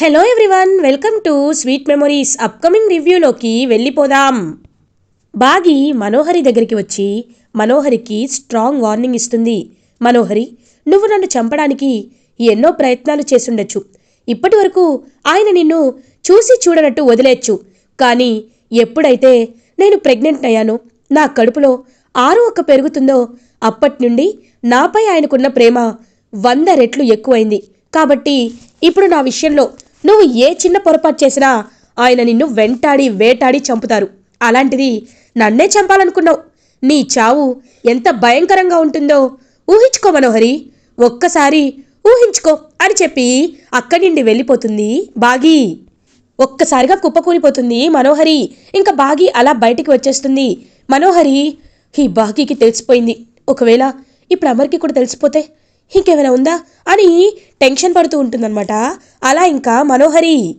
Hello everyone welcome to sweet memories upcoming రివ్యూలోకి వెళ్ళిపోదాం. బాగి మనోహరి దగ్గరికి వచ్చి మనోహరికి స్ట్రాంగ్ వార్నింగ్ ఇస్తుంది. మనోహరి నువ్వు నన్ను చంపడానికి ఎన్నో ప్రయత్నాలు చేసుండొచ్చు ఇప్పటి వరకు ఆయన నిన్ను చూసి చూడనట్టు వదిలేయచ్చు కానీ ఎప్పుడైతే నేను ప్రెగ్నెంట్ అయ్యానో నా కడుపులో ఆరు ఒక్క పెరుగుతుందో అప్పటి నుండి నాపై ఆయనకున్న ప్రేమ వంద రెట్లు ఎక్కువైంది. కాబట్టి ఇప్పుడు నా విషయంలో నువ్వు ఏ చిన్న పొరపాటు చేసినా ఆయన నిన్ను వెంటాడి వేటాడి చంపుతారు. అలాంటిది నన్నే చంపాలనుకున్నావు. నీ చావు ఎంత భయంకరంగా ఉంటుందో ఊహించుకో మనోహరి. ఒక్కసారి ఊహించుకో అని చెప్పి అక్కడి నుండి వెళ్ళిపోతుంది బాగి. ఒక్కసారిగా కుప్పకూలిపోతుంది మనోహరి. ఇంకా బాగి అలా బయటికి వచ్చేస్తుంది. మనోహరి ఈ బాగీకి తెలిసిపోయింది. ఒకవేళ ఇప్పుడు అమర్కి కూడా తెలిసిపోతే ఇంకేమైనా ఉందా? అని టెన్షన్ పడుతూ ఉంటుందన్నమాట. అలా ఇంకా మనోహరి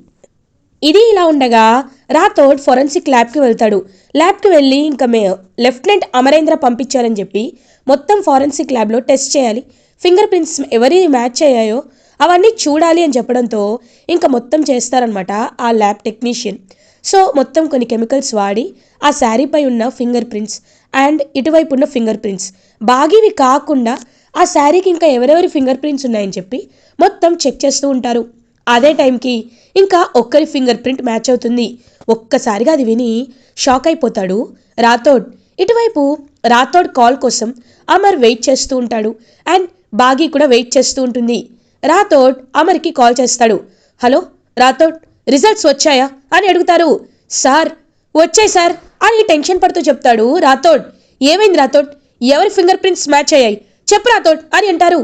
ఇది ఇలా ఉండగా రాథోడ్ ఫొరెన్సిక్ ల్యాబ్కి వెళ్తాడు. ల్యాబ్కి వెళ్ళి ఇంకా మే లెఫ్టినెంట్ అమరేంద్ర పంపించారని చెప్పి మొత్తం ఫారెన్సిక్ ల్యాబ్లో టెస్ట్ చేయాలి. ఫింగర్ ప్రింట్స్ ఎవరి మ్యాచ్ అయ్యాయో అవన్నీ చూడాలి అని చెప్పడంతో ఇంకా మొత్తం చేస్తారనమాట ఆ ల్యాబ్ టెక్నీషియన్. సో మొత్తం కొన్ని కెమికల్స్ వాడి ఆ శారీపై ఉన్న ఫింగర్ ప్రింట్స్ అండ్ ఇటువైపు ఉన్న ఫింగర్ ప్రింట్స్. బాగివి కాకుండా ఆ శారీకి ఇంకా ఎవరెవరి ఫింగర్ ప్రింట్స్ ఉన్నాయని చెప్పి మొత్తం చెక్ చేస్తూ ఉంటారు. అదే టైంకి ఇంకా ఒక్కరి ఫింగర్ ప్రింట్ మ్యాచ్ అవుతుంది. ఒక్కసారిగా అది విని షాక్ అయిపోతాడు రాథోడ్. ఇటువైపు రాథోడ్ కాల్ కోసం అమర్ వెయిట్ చేస్తూ ఉంటాడు. అండ్ బాగీ కూడా వెయిట్ చేస్తూ ఉంటుంది. రాథోడ్ అమర్కి కాల్ చేస్తాడు. హలో రాథోడ్ రిజల్ట్స్ వచ్చాయా? అని అడుగుతారు. సార్ వచ్చాయి సార్ అని టెన్షన్ పడుతూ చెప్తాడు రాథోడ్. ఏమైంది రాథోడ్? ఎవరి ఫింగర్ ప్రింట్స్ మ్యాచ్ అయ్యాయి? చెప్పు రాథోడ్ అని అంటారు.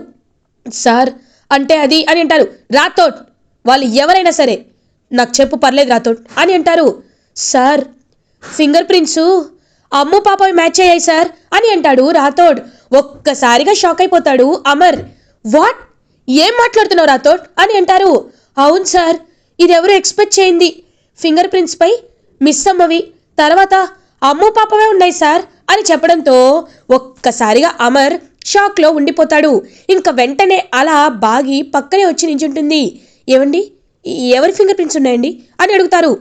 సార్ అంటే అది అని అంటారు. రాథోట్ వాళ్ళు ఎవరైనా సరే నాకు చెప్పు పర్లేదు రాతోట్ అని అంటారు. సార్ ఫింగర్ ప్రింట్స్ అమ్ము పాప మ్యాచ్ అయ్యాయి సార్ అని అంటాడు రాథోడ్ ఒక్కసారిగా షాక్ అయిపోతాడు అమర్. వాట్? ఏం మాట్లాడుతున్నావు రాథోడ్ అని అంటారు. అవును సార్ ఇది ఎవరు ఎక్స్పెక్ట్ చేయింది. ఫింగర్ ప్రింట్స్ పై మిస్ అమ్మవి. తర్వాత అమ్ము పాపవే ఉన్నాయి సార్ అని చెప్పడంతో ఒక్కసారిగా అమర్ షాక్లో ఉండిపోతాడు. ఇంకా వెంటనే అలా బాగి పక్కనే వచ్చి నించుంటుంది. ఏమండి? ఎవరి ఫింగర్ ప్రింట్స్ ఉన్నాయండి? అని అడుగుతారు.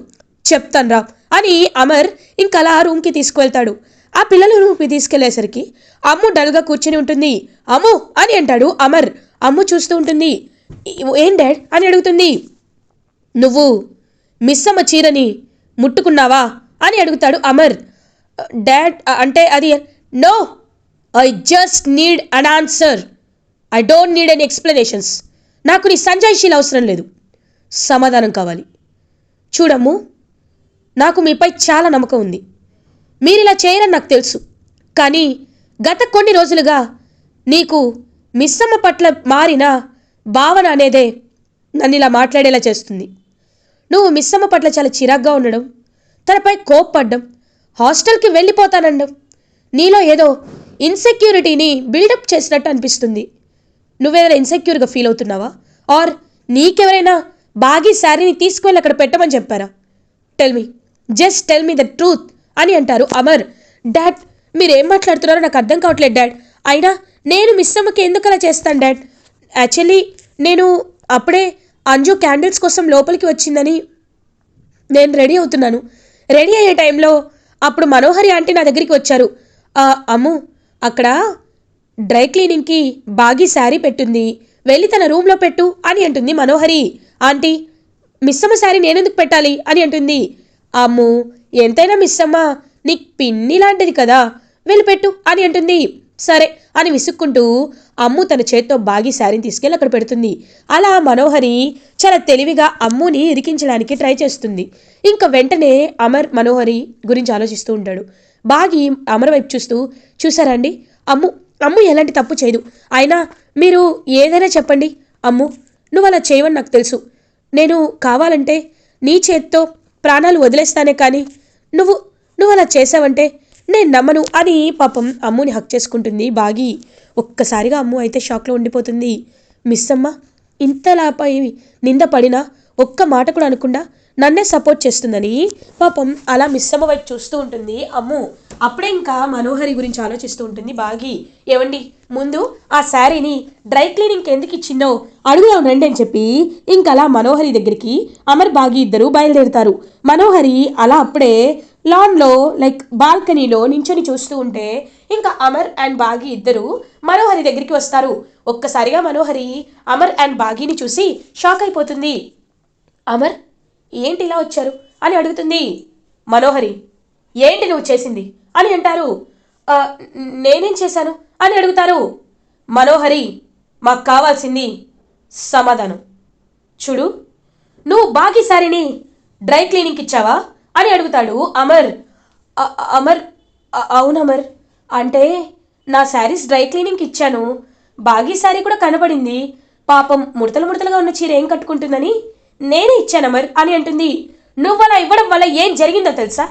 చెప్తాన్రా అని అమర్ ఇంకా అలా రూమ్కి తీసుకువెళ్తాడు. ఆ పిల్లలు రూమ్కి తీసుకెళ్ళేసరికి అమ్ము డల్గా కూర్చుని ఉంటుంది. అమ్ము! అని అంటాడు అమర్. అమ్ము చూస్తూ ఉంటుంది. ఏం డాడ్? అని అడుగుతుంది. నువ్వు మిస్ అమ్మ చీరని ముట్టుకున్నావా? అని అడుగుతాడు అమర్. డాడ్ అంటే అది no! I just need an answer I don't need an explanations నాకు నీ సంజాయిషీలు అవసరం లేదు. సమాధానం కావాలి. చూడమ్ము నాకు మీపై చాలా నమ్మకం ఉంది. మీరు ఇలా చేయరని నాకు తెలుసు. కానీ గత కొన్ని రోజులుగా నీకు మిస్సమ్మ పట్ల మారిన భావన అనేదే నన్ను ఇలా మాట్లాడేలా చేస్తుంది. నువ్వు మిస్సమ్మ పట్ల చాలా చిరాగ్గా ఉండడం తనపై కోప్పడ్డం హాస్టల్కి వెళ్ళిపోతానండం నీలో ఏదో ఇన్సెక్యూరిటీని బిల్డప్ చేసినట్టు అనిపిస్తుంది. నువ్వేదైనా ఇన్సెక్యూర్గా ఫీల్ అవుతున్నావా? ఆర్ నీకెవరైనా బాగీ శారీని తీసుకువెళ్ళి అక్కడ పెట్టమని చెప్పారా? Tell me. Just tell me the truth అని అంటారు అమర్. డాడ్ మీరేం మాట్లాడుతున్నారో నాకు అర్థం కావట్లేదు డాడ్. అయినా నేను మిస్ అమ్మకి ఎందుకు అలా చేస్తాను డాడ్? యాక్చువల్లీ నేను అప్పుడే అంజు క్యాండిల్స్ కోసం లోపలికి వచ్చిందని నేను రెడీ అవుతున్నాను. రెడీ అయ్యే టైంలో అప్పుడు మనోహరి ఆంటీ నా దగ్గరికి వచ్చారు. అమ్ము అక్కడ డ్రై క్లీనింగ్కి బాగి శారీ పెట్టుంది. వెళ్ళి తన రూమ్లో పెట్టు అని అంటుంది మనోహరి. ఆంటీ మిస్సమ్మ శారీ నేనెందుకు పెట్టాలి అని అంటుంది. అమ్ము ఎంతైనా మిస్సమ్మ నీకు పిన్ని లాంటిది కదా. వెళ్ళి పెట్టు అని అంటుంది. సరే అని విసుక్కుంటూ అమ్ము తన చేత్తో బాగి శారీని తీసుకెళ్ళి అక్కడ పెడుతుంది. అలా మనోహరి చాలా తెలివిగా అమ్ముని ఇరికించడానికి ట్రై చేస్తుంది. ఇంకా వెంటనే అమర్ మనోహరి గురించి ఆలోచిస్తూ ఉంటాడు. బాగి అమరవైపు చూస్తూ చూసారండి అమ్ము అమ్ము ఎలాంటి తప్పు చేయదు. అయినా మీరు ఏదైనా చెప్పండి. అమ్ము నువ్వు అలా చేయవని నాకు తెలుసు. నేను కావాలంటే నీ చేత్తో ప్రాణాలు వదిలేస్తానే కానీ నువ్వు నువ్వు అలా చేసావంటే నేను నమ్మను అని పాపం అమ్ముని హక్ చేసుకుంటుంది బాగి. ఒక్కసారిగా అమ్ము అయితే షాక్లో ఉండిపోతుంది. మిస్ అమ్మ ఇంతలాపై నింద పడినా ఒక్క మాట కూడా అనకుండా నన్నే సపోర్ట్ చేస్తుందని పాపం అలా మిస్ అమ్మ వైపు చూస్తూ ఉంటుంది. అమ్ము అప్పుడే ఇంకా మనోహరి గురించి ఆలోచిస్తూ ఉంటుంది బాగి. ఏవండి ముందు ఆ శారీని డ్రై క్లీనింగ్కి ఎందుకు ఇచ్చిందో అడుగుదాం రండి అని చెప్పి ఇంకలా మనోహరి దగ్గరికి అమర్ బాగి ఇద్దరు బయలుదేరుతారు. మనోహరి అలా అప్పుడే లాన్లో లైక్ బాల్కనీలో నించొని చూస్తూ ఉంటే ఇంకా అమర్ అండ్ బాగి ఇద్దరు మనోహరి దగ్గరికి వస్తారు. ఒక్కసారిగా మనోహరి అమర్ అండ్ బాగిని చూసి షాక్ అయిపోతుంది. అమర్ ఏంటి ఇలా వచ్చారు? అని అడుగుతుంది మనోహరి. ఏంటి నువ్వు చేసింది? అని అంటారు. నేనేం చేశాను? అని అడుగుతారు మనోహరి. మాకు కావాల్సింది సమాధానం. చూడు నువ్వు బాకీ సారీని డ్రై క్లీనింగ్కి ఇచ్చావా? అని అడుగుతాడు అమర్. అమర్ అవును అమర్. అంటే నా శారీస్ డ్రై క్లీనింగ్కి ఇచ్చాను. బాగీ శారీ కూడా కనబడింది. పాపం ముడతలు ముడతలుగా ఉన్న చీర ఏం కట్టుకుంటుందని నేనే ఇచ్చాను అమర్ అని అంటుంది. నువ్వు అలా ఇవ్వడం వల్ల ఏం జరిగిందో తెలుసా?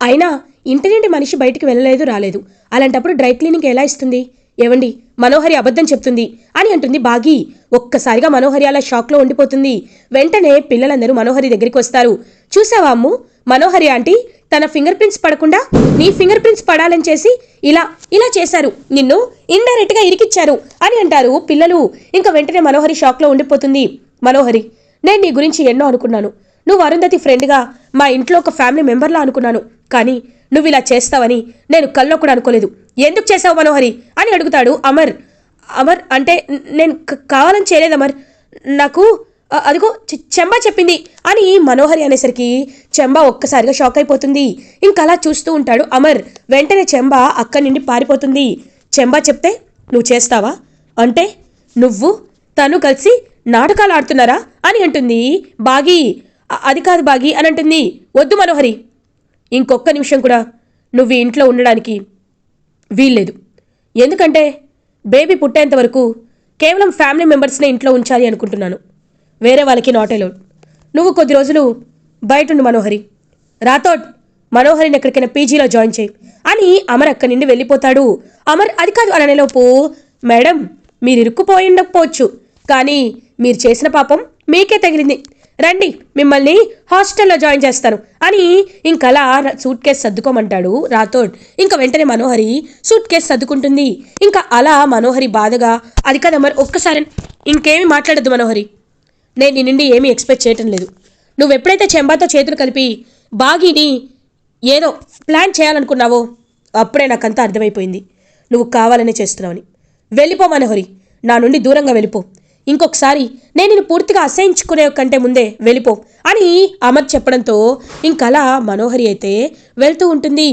అయినా ఇంటి నుండి మనిషి బయటికి వెళ్ళలేదు రాలేదు. అలాంటప్పుడు డ్రై క్లీనింగ్ ఎలా ఇస్తుంది? ఏవండి? మనోహరి అబద్ధం చెప్తుంది అని అంటుంది బాగి. ఒక్కసారిగా మనోహరి అలా షాక్లో ఉండిపోతుంది. వెంటనే పిల్లలందరూ మనోహరి దగ్గరికి వస్తారు. చూసావా అమ్ము? మనోహరి ఆంటీ తన ఫింగర్ ప్రింట్స్ పడకుండా నీ ఫింగర్ ప్రింట్స్ పడాలని చేసి ఇలా ఇలా చేశారు. నిన్ను ఇండైరెక్ట్గా ఇరికిచ్చారు అని అంటారు పిల్లలు. ఇంకా వెంటనే మనోహరి షాక్లో ఉండిపోతుంది. మనోహరి నేను నీ గురించి ఎన్నో అనుకున్నాను. నువ్వు అరుంధతి ఫ్రెండ్గా మా ఇంట్లో ఒక ఫ్యామిలీ మెంబర్లా అనుకున్నాను. కానీ నువ్వు ఇలా చేస్తావని నేను కల్లో కూడా అనుకోలేదు. ఎందుకు చేసావు మనోహరి? అని అడుగుతాడు అమర్. అమర్ అంటే నేను కావాలని చేయలేదు అమర్. నాకు అదిగో చెంబా చెప్పింది అని మనోహరి అనేసరికి చెంబా ఒక్కసారిగా షాక్ అయిపోతుంది. ఇంకా అలా చూస్తూ ఉంటాడు అమర్. వెంటనే చెంబా అక్కడి నుండి పారిపోతుంది. చెంబా చెప్తే నువ్వు చేస్తావా? అంటే నువ్వు తను కలిసి నాటకాలు ఆడుతున్నారా? అని అంటుంది. బాగి అది కాదు బాగి అని అంటుంది. వద్దు మనోహరి. ఇంకొక్క నిమిషం కూడా. నువ్వు ఇంట్లో ఉండడానికి వీల్లేదు. ఎందుకంటే బేబీ పుట్టేంత వరకు కేవలం ఫ్యామిలీ మెంబర్స్నే ఇంట్లో ఉంచాలి అనుకుంటున్నాను. వేరే వాళ్ళకి నాట్ అలౌడ్ నువ్వు కొద్ది రోజులు బయట ఉండు మనోహరి. రాథోడ్ మనోహరిని ఎక్కడికైనా పీజీలో జాయిన్ చేయి. అని అమర్ అక్కడి నుండి వెళ్ళిపోతాడు. అమర్ అది కాదు అననేలోపు మేడం మీరు ఇరుక్కుపోయి ఉండకపోవచ్చు కానీ మీరు చేసిన పాపం మీకే తగిలింది. రండి మిమ్మల్ని హాస్టల్లో జాయిన్ చేస్తాను. అని ఇంకలా సూట్ కేసు సర్దుకోమంటాడు రాథోడ్. ఇంకా వెంటనే మనోహరి సూట్ కేసు సర్దుకుంటుంది. ఇంకా అలా మనోహరి బాధగా అది కదా మరి ఒక్కసారి ఇంకేమి మాట్లాడద్దు మనోహరి. నేను నీ నుండి ఏమీ ఎక్స్పెక్ట్ చేయటం లేదు. నువ్వు ఎప్పుడైతే చెంబాతో చేతులు కలిపి బాగీని ఏదో ప్లాన్ చేయాలనుకున్నావో అప్పుడే నాకంతా అర్థమైపోయింది. నువ్వు కావాలనే చేస్తున్నావని. వెళ్ళిపో మనోహరి నా నుండి దూరంగా వెళ్ళిపో. ఇంకొకసారి నేను నిన్ను పూర్తిగా అసహించుకునే కంటే ముందే వెళ్ళిపో అని అమర్ చెప్పడంతో ఇంకలా మనోహరి అయితే వెళ్తూ ఉంటుంది.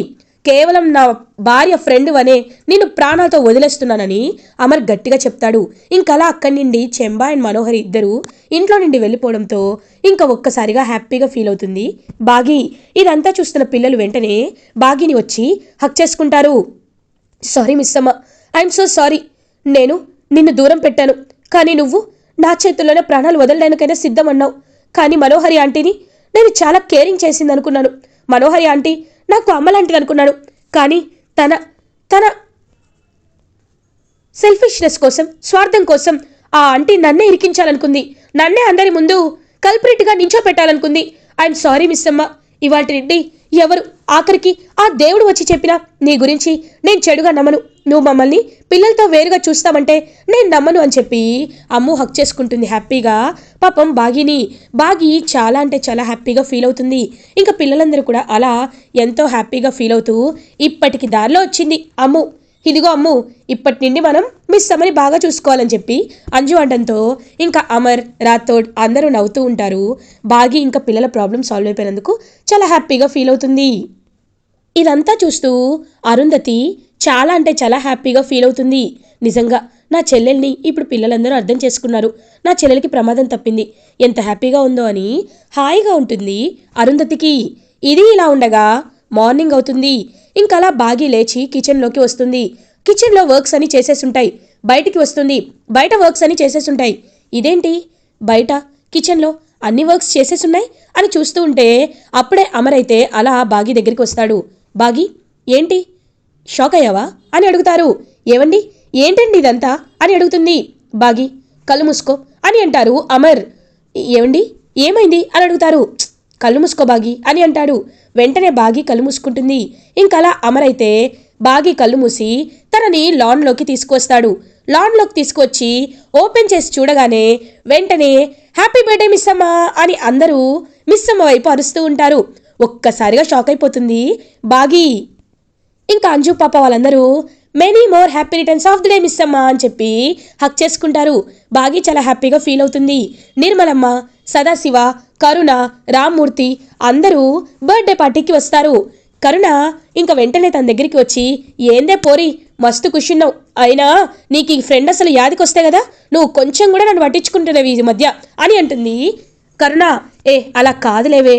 కేవలం నా భార్య ఫ్రెండ్ అనే నేను ప్రాణాలతో వదిలేస్తున్నానని అమర్ గట్టిగా చెప్తాడు. ఇంకలా అక్కడి నుండి చెంబా అండ్ మనోహరి ఇద్దరు ఇంట్లో నుండి వెళ్ళిపోవడంతో ఇంకా ఒక్కసారిగా హ్యాపీగా ఫీల్ అవుతుంది. బాగి ఇదంతా చూస్తున్న పిల్లలు వెంటనే బాగిని వచ్చి హక్ చేసుకుంటారు. సారీ మిస్ అమ్మ ఐఎమ్ సో సారీ. నేను నిన్ను దూరం పెట్టాను. కానీ నువ్వు నా చేతుల్లోనే ప్రాణాలు వదలడానికైనా సిద్ధమన్నావు. కానీ మనోహరి ఆంటీని నేను చాలా కేరింగ్ చేసింది అనుకున్నాను మనోహరి ఆంటీ నాకు అమ్మలాంటిది అనుకున్నాను కానీ తన తన సెల్ఫిష్నెస్ కోసం స్వార్థం కోసం ఆ ఆంటీ నన్నే ఇరికించాలనుకుంది. నన్నే అందరి ముందు కల్ప్రిట్గా నించోపెట్టాలనుకుంది. ఐఎమ్ సారీ మిస్ అమ్మ. ఇవాటి నుండి ఎవరు ఆఖరికి ఆ దేవుడు వచ్చి చెప్పినా నీ గురించి నేను చెడుగా నమ్మను. నువ్వు మమ్మల్ని పిల్లలతో వేరుగా చూస్తామంటే నేను నమ్మను అని చెప్పి అమ్ము హక్ చేసుకుంటుంది హ్యాపీగా. పాపం బాగిని బాగి చాలా అంటే చాలా హ్యాపీగా ఫీల్ అవుతుంది. ఇంకా పిల్లలందరూ కూడా అలా ఎంతో హ్యాపీగా ఫీల్ అవుతూ ఇప్పటికి దారిలో వచ్చింది అమ్ము. ఇదిగో అమ్ము ఇప్పటి నుండి మనం మిస్ అమ్మని బాగా చూసుకోవాలని చెప్పి అంజు అంటంతో ఇంకా అమర్ రాథోడ్ అందరూ నవ్వుతూ ఉంటారు. బాగి ఇంకా పిల్లల ప్రాబ్లం సాల్వ్ అయిపోయినందుకు చాలా హ్యాపీగా ఫీల్ అవుతుంది. ఇదంతా చూస్తూ అరుంధతి చాలా అంటే చాలా హ్యాపీగా ఫీల్ అవుతుంది. నిజంగా నా చెల్లెల్ని ఇప్పుడు పిల్లలందరూ అర్థం చేసుకున్నారు. నా చెల్లెలకి ప్రమాదం తప్పింది. ఎంత హ్యాపీగా ఉందో అని హాయిగా ఉంటుంది అరుంధతికి. ఇది ఇలా ఉండగా మార్నింగ్ అవుతుంది. ఇంకలా బాగి లేచి కిచెన్లోకి వస్తుంది. కిచెన్లో వర్క్స్ అని చేసేసుంటాయి. బయటికి వస్తుంది. బయట వర్క్స్ అని చేసేసుంటాయి. ఇదేంటి? బయట? కిచెన్లో అన్ని వర్క్స్ చేసేసున్నాయి అని చూస్తూ ఉంటే అప్పుడే అమర్ అయితే అలా బాగి దగ్గరికి వస్తాడు. బాగి ఏంటి? షాక్ అయ్యావా? అని అడుగుతారు. ఏవండి? ఏంటండి ఇదంతా? అని అడుగుతుంది. బాగి కళ్ళు మూసుకో అని అంటారు అమర్. ఏవండి? ఏమైంది? అని అడుగుతారు. కళ్ళు మూసుకో బాగి అని అంటాడు. వెంటనే బాగి కళ్ళు మూసుకుంటుంది ఇంకలా అమరైతే బాగి కళ్ళు మూసి తనని లాన్లోకి తీసుకొస్తాడు లాన్లోకి తీసుకొచ్చి ఓపెన్ చేసి చూడగానే వెంటనే హ్యాపీ బర్త్డే మిస్ అమ్మా అని అందరూ మిస్ అమ్మ వైపు అరుస్తూ ఉంటారు. ఒక్కసారిగా షాక్ అయిపోతుంది బాగి. ఇంకా అంజు పాప వాళ్ళందరూ many more happy returns of the day miss అమ్మా అని చెప్పి హక్ చేసుకుంటారు. బాగి చాలా హ్యాపీగా ఫీల్ అవుతుంది. నిర్మలమ్మ సదాశివ కరుణ రామ్మూర్తి అందరూ బర్త్డే పార్టీకి వస్తారు. కరుణ ఇంకా వెంటనే తన దగ్గరికి వచ్చి ఏందే పోరి మస్తు కుషున్నావు అయినా నీకు ఈ ఫ్రెండ్ అసలు యాదికొస్తే కదా నువ్వు కొంచెం కూడా నన్ను పట్టించుకుంటున్నావు ఈ మధ్య అని అంటుంది. కరుణ ఏ అలా కాదులేవే.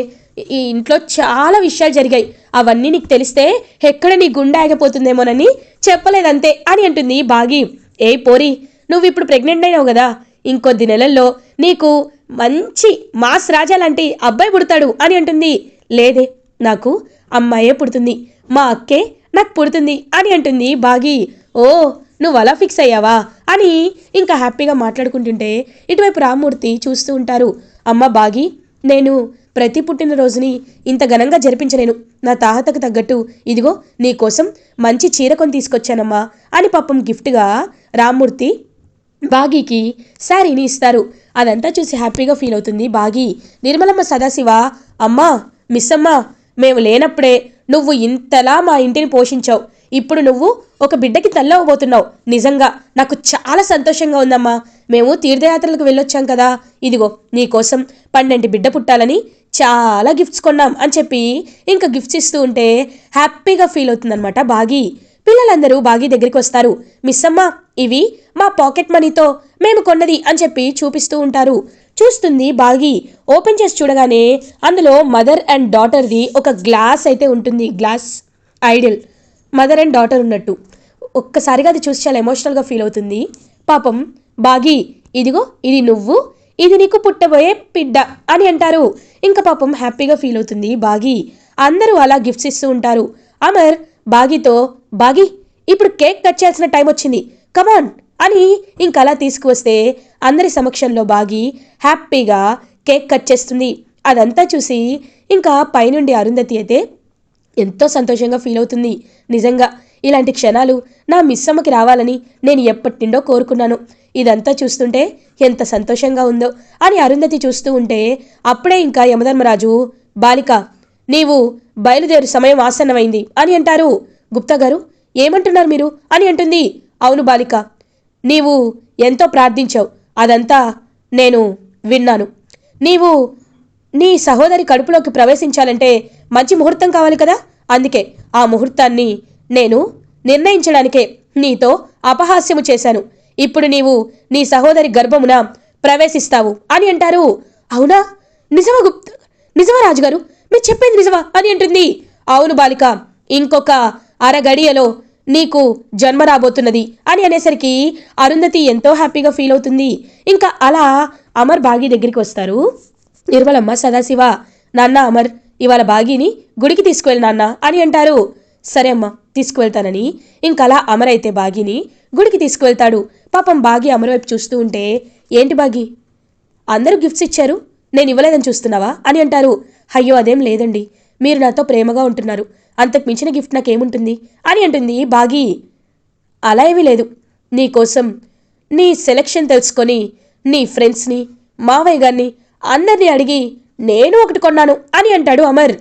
ఈ ఇంట్లో చాలా విషయాలు జరిగాయి. అవన్నీ నీకు తెలిస్తే ఎక్కడ నీ గుండె ఆగిపోతుందేమోనని చెప్పలేదంతే అని అంటుంది బాగి. ఏ పోరి నువ్వు ఇప్పుడు ప్రెగ్నెంట్ అయినావు కదా. ఇంకొద్ది నెలల్లో నీకు మంచి మాస్ రాజా లాంటి అబ్బాయి పుడతాడు అని అంటుంది. లేదే నాకు అమ్మాయే పుడుతుంది. మా అక్కే నాకు పుడుతుంది అని అంటుంది బాగి. ఓ నువ్వు అలా ఫిక్స్ అయ్యావా? అని ఇంకా హ్యాపీగా మాట్లాడుకుంటుంటే ఇటువైపు రామ్మూర్తి చూస్తూ ఉంటారు. అమ్మ బాగి నేను ప్రతి పుట్టినరోజుని ఇంత ఘనంగా జరిపించలేను. నా తాహతకు తగ్గట్టు ఇదిగో నీకోసం మంచి చీర కొని తీసుకొచ్చానమ్మా అని పాపం గిఫ్ట్గా రామ్మూర్తి బాగీకి శారీని ఇస్తారు. అదంతా చూసి హ్యాపీగా ఫీల్ అవుతుంది బాగి. నిర్మలమ్మ సదాశివ అమ్మా మిస్ అమ్మా మేము లేనప్పుడే నువ్వు ఇంతలా మా ఇంటిని పోషించావు. ఇప్పుడు నువ్వు ఒక బిడ్డకి తల్లవబోతున్నావు నిజంగా నాకు చాలా సంతోషంగా ఉందమ్మా. మేము తీర్థయాత్రలకు వెళ్ళొచ్చాం కదా. ఇదిగో నీకోసం పన్నెండు బిడ్డ పుట్టాలని చాలా గిఫ్ట్స్ కొన్నాం అని చెప్పి ఇంకా గిఫ్ట్స్ ఇస్తూ ఉంటే హ్యాపీగా ఫీల్ అవుతుందన్నమాట బాగి. పిల్లలందరూ బాగి దగ్గరికి వస్తారు. మిస్సమ్మ ఇవి మా పాకెట్ మనీతో మేము కొన్నది అని చెప్పి చూపిస్తూ ఉంటారు. చూస్తుంది బాగి. ఓపెన్ చేసి చూడగానే అందులో మదర్ అండ్ డాటర్ది ఒక గ్లాస్ అయితే ఉంటుంది. Glass idol. Mother and daughter ఉన్నట్టు. ఒక్కసారిగా అది చూసి చాలా ఎమోషనల్గా ఫీల్ అవుతుంది. పాపం బాగి ఇదిగో ఇది నువ్వు ఇది నీకు పుట్టబోయే పిడ్డ అని అంటారు. ఇంకా పాపం హ్యాపీగా ఫీల్ అవుతుంది బాగి. అందరూ అలా గిఫ్ట్స్ ఇస్తూ ఉంటారు. అమర్ బాగితో బాగి ఇప్పుడు కేక్ కట్ చేయాల్సిన టైం వచ్చింది. కమాన్ అని ఇంకలా అలా తీసుకువస్తే అందరి సమక్షంలో బాగి హ్యాపీగా కేక్ కట్ చేస్తుంది. అదంతా చూసి ఇంకా పైనుండి అరుంధతి అయితే ఎంతో సంతోషంగా ఫీల్ అవుతుంది. నిజంగా ఇలాంటి క్షణాలు నా మిస్సమ్మకి రావాలని నేను ఎప్పటి నుండో కోరుకున్నాను. ఇదంతా చూస్తుంటే ఎంత సంతోషంగా ఉందో అని అరుంధతి చూస్తూ ఉంటే అప్పుడే ఇంకా యమధర్మరాజు బాలిక నీవు బయలుదేరు సమయం ఆసన్నమైంది అని అంటారు. గుప్తా గారు ఏమంటున్నారు మీరు? అని అంటుంది. అవును బాలిక నీవు ఎంతో ప్రార్థించావు. అదంతా నేను విన్నాను. నీవు నీ సహోదరి కడుపులోకి ప్రవేశించాలంటే మంచి ముహూర్తం కావాలి కదా? అందుకే ఆ ముహూర్తాన్ని నేను నిర్ణయించడానికే నీతో అపహాస్యము చేశాను. ఇప్పుడు నీవు నీ సహోదరి గర్భమున ప్రవేశిస్తావు అని అంటారు. అవునా? నిజమా గుప్త నిజమా రాజుగారు? మీరు చెప్పేది నిజమా? అని అంటుంది. అవును బాలిక ఇంకొక అరగడియలో నీకు జన్మ రాబోతున్నది అని అనేసరికి అరుంధతి ఎంతో హ్యాపీగా ఫీల్ అవుతుంది. ఇంకా అలా అమర్ బాగి దగ్గరికి వస్తారు. నిర్మలమ్మ సదాశివ నాన్న అమర్ ఇవాళ బాగీని గుడికి తీసుకువెళ్ళి నాన్న అని అంటారు. సరే అమ్మా తీసుకువెళ్తానని. ఇంకలా అమర్ అయితే బాగిని గుడికి తీసుకువెళ్తాడు. పాపం బాగి అమర్ వైపు చూస్తూ ఉంటే ఏంటి బాగి? అందరూ గిఫ్ట్స్ ఇచ్చారు. నేను ఇవ్వలేదని చూస్తున్నావా? అని అంటారు. అయ్యో అదేం లేదండి. మీరు నాతో ప్రేమగా ఉంటున్నారు. అంతకు మించిన గిఫ్ట్ నాకేముంటుంది? అని అంటుంది బాగి. అలా ఏమీ లేదు. నీకోసం నీ సెలక్షన్ తెలుసుకొని నీ ఫ్రెండ్స్ని మావయ్య గారిని అందరినీ అడిగి నేను ఒకటి కొన్నాను అని అంటాడు అమర్.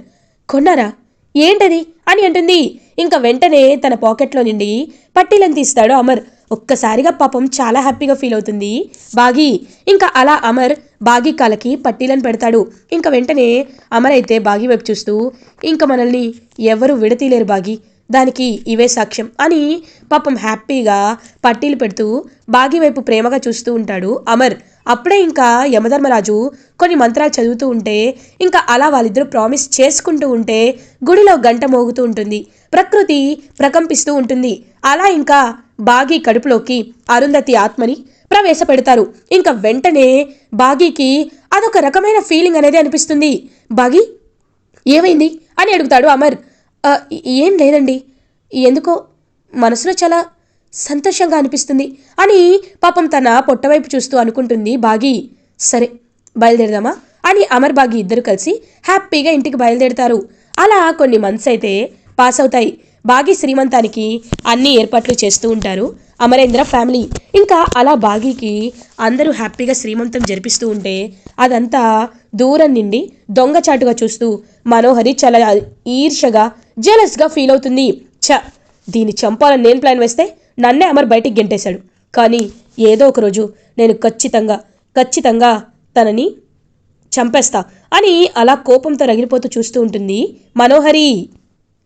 కొన్నారా? ఏంటది? అని అంటుంది. ఇంకా వెంటనే తన పాకెట్లో నుండి పట్టీలను తీస్తాడు అమర్. ఒక్కసారిగా పాపం చాలా హ్యాపీగా ఫీల్ అవుతుంది. బాగి ఇంకా అలా అమర్ బాగి కాలకి పట్టీలను పెడతాడు. ఇంకా వెంటనే అమర్ అయితే బాగి వైపు చూస్తూ ఇంకా మనల్ని ఎవరు విడతీలేరు బాగి. దానికి ఇవే సాక్ష్యం అని పాపం హ్యాపీగా పట్టీలు పెడుతూ బాగి వైపు ప్రేమగా చూస్తూ ఉంటాడు అమర్. అప్పుడే ఇంకా యమధర్మరాజు కొన్ని మంత్రాలు చదువుతూ ఉంటే ఇంకా అలా వాళ్ళిద్దరూ ప్రామిస్ చేసుకుంటూ ఉంటే గుడిలో గంట మోగుతూ ఉంటుంది. ప్రకృతి ప్రకంపిస్తూ ఉంటుంది. అలా ఇంకా బాగి కడుపులోకి అరుంధతి ఆత్మని ప్రవేశపెడతారు. ఇంకా వెంటనే బాగీకి అదొక రకమైన ఫీలింగ్ అనేది అనిపిస్తుంది. బాగి ఏమైంది? అని అడుగుతాడు అమర్. ఏం లేదండి. ఎందుకో మనసులో చాలా సంతోషంగా అనిపిస్తుంది అని పాపం తన పొట్టవైపు చూస్తూ అనుకుంటుంది బాగి. సరే బయలుదేరదామా? అని అమర్ బాగి ఇద్దరు కలిసి హ్యాపీగా ఇంటికి బయలుదేరుతారు. అలా కొన్ని మంత్స్ అయితే పాస్ అవుతాయి. బాగి శ్రీమంతానికి అన్ని ఏర్పాట్లు చేస్తూ ఉంటారు. అమరేంద్ర ఫ్యామిలీ. ఇంకా అలా బాగీకి అందరూ హ్యాపీగా శ్రీమంతం జరిపిస్తూ ఉంటే అదంతా దూరం నుండి దొంగచాటుగా చూస్తూ మనోహరి చాలా ఈర్షగా జెలస్గా ఫీల్ అవుతుంది. చ దీన్ని చంపాలని నేను ప్లాన్ వేస్తే నన్నే అమర్ బయటికి గెంటేశాడు. కానీ ఏదో ఒక రోజు నేను ఖచ్చితంగా ఖచ్చితంగా తనని చంపేస్తా అని అలా కోపంతో రగిలిపోతూ చూస్తూ ఉంటుంది మనోహరి.